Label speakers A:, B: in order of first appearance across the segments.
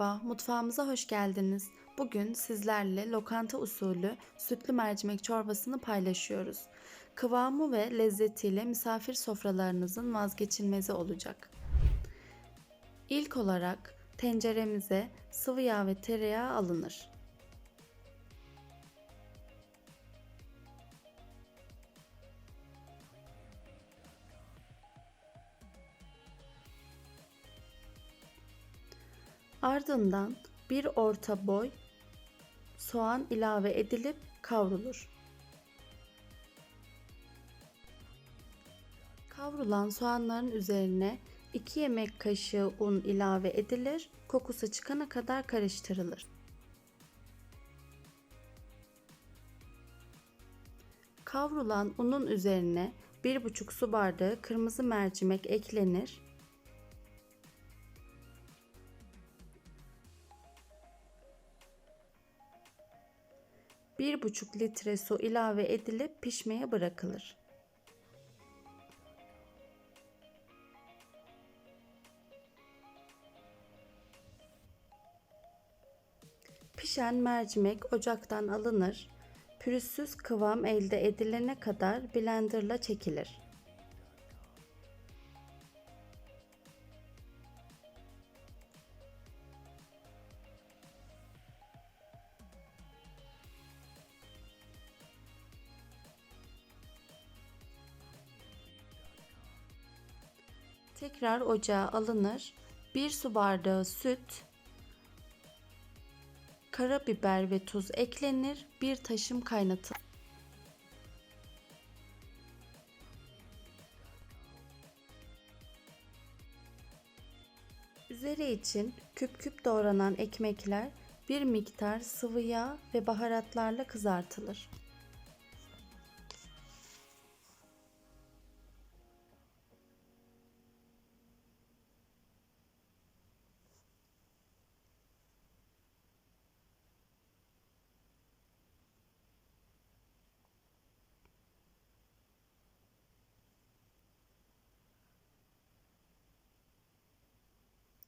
A: Merhaba, mutfağımıza hoş geldiniz. Bugün sizlerle lokanta usulü sütlü mercimek çorbasını paylaşıyoruz. Kıvamı ve lezzetiyle misafir sofralarınızın vazgeçilmezi olacak. İlk olarak tenceremize sıvı yağ ve tereyağı alınır. Ardından bir orta boy soğan ilave edilip kavrulur. Kavrulan soğanların üzerine 2 yemek kaşığı un ilave edilir, kokusu çıkana kadar karıştırılır. Kavrulan unun üzerine 1,5 su bardağı kırmızı mercimek eklenir bir buçuk litre su ilave edilip pişmeye bırakılır. Pişen mercimek ocaktan alınır, pürüzsüz kıvam elde edilene kadar blenderla çekilir. Tekrar ocağa alınır. 1 su bardağı süt, karabiber ve tuz eklenir. Bir taşım kaynatılır. Üzeri için küp küp doğranan ekmekler bir miktar sıvı yağ ve baharatlarla kızartılır.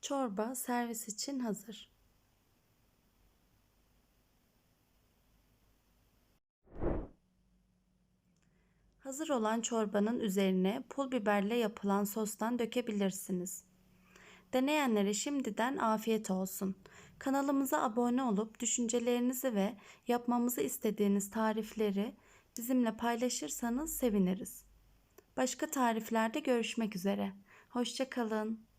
A: Çorba servis için hazır. Hazır olan çorbanın üzerine pul biberle yapılan sostan dökebilirsiniz. Deneyenlere şimdiden afiyet olsun. Kanalımıza abone olup düşüncelerinizi ve yapmamızı istediğiniz tarifleri bizimle paylaşırsanız seviniriz. Başka tariflerde görüşmek üzere. Hoşçakalın.